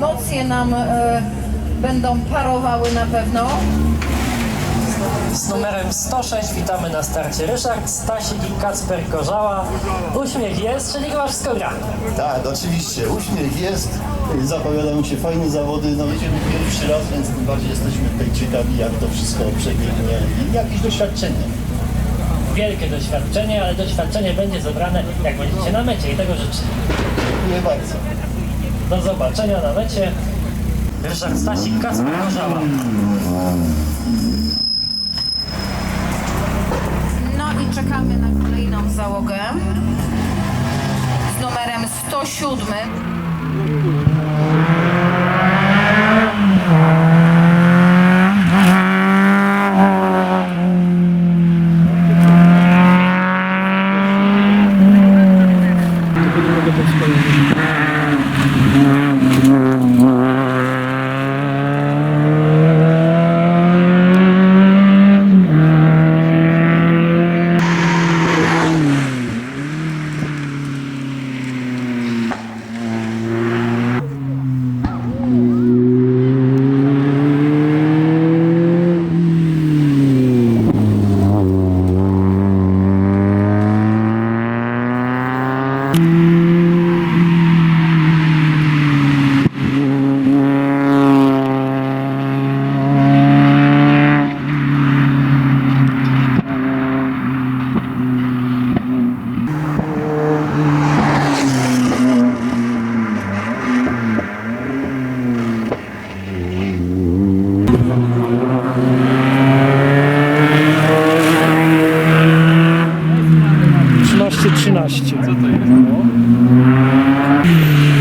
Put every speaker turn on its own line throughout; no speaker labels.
emocje nam e, będą parowały na pewno.
Z numerem 106 witamy na starcie Ryszard Stasik i Kacper Korzała. Uśmiech jest, czyli chyba wszystko gra.
Tak, oczywiście. Uśmiech jest. Zapowiadają się fajne zawody. No jedziemy pierwszy raz, więc tym bardziej jesteśmy tutaj ciekawi, jak to wszystko przebiegnie i jakieś doświadczenie.
Wielkie doświadczenie, ale doświadczenie będzie zebrane, jak będziecie na mecie i tego życzę.
Dziękuję bardzo.
Do zobaczenia na mecie. Ryszard Stasik, Kacper Korzała.
No i czekamy na kolejną załogę z numerem 107.
Música Trzynaście, trzynaście.
E,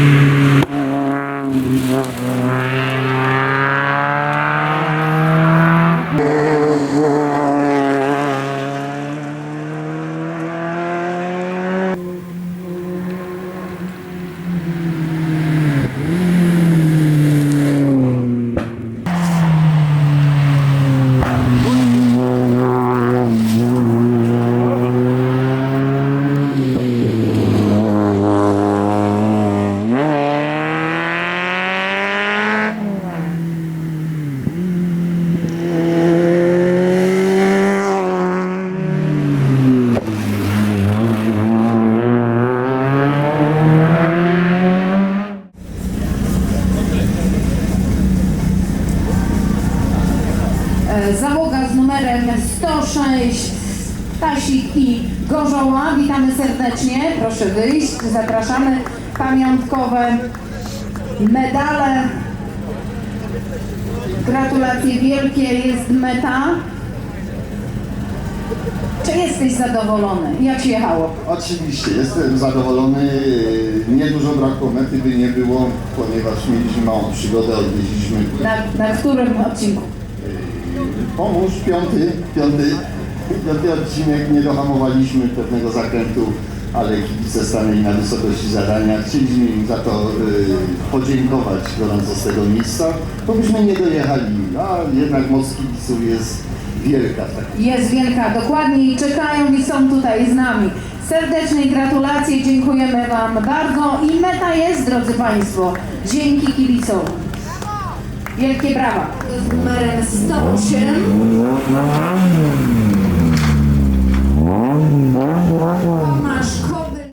Załoga z numerem 106 Tasik i Gorzoła. Witamy serdecznie. Proszę wyjść. Zapraszamy. Pamiątkowe medale. Gratulacje wielkie. Jest meta. Czy jesteś zadowolony? Jak się jechało?
Oczywiście, jestem zadowolony. Niedużo brakło mety by nie było, ponieważ mieliśmy małą przygodę, odwiedziliśmy
Na, na którym odcinku?
Pomóż, piąty, piąty, piąty odcinek, nie dohamowaliśmy pewnego zakrętu, ale kibice stanęli na wysokości zadania. Chcieliśmy im za to y, podziękować gorąco z tego miejsca, bo byśmy nie dojechali, a jednak moc kibiców jest wielka. w takim
Jest wielka, dokładnie i czekają i są tutaj z nami. Serdeczne gratulacje, dziękujemy Wam bardzo i meta jest, drodzy Państwo, dzięki kibicom. Wielkie brawa. Z numerem 108.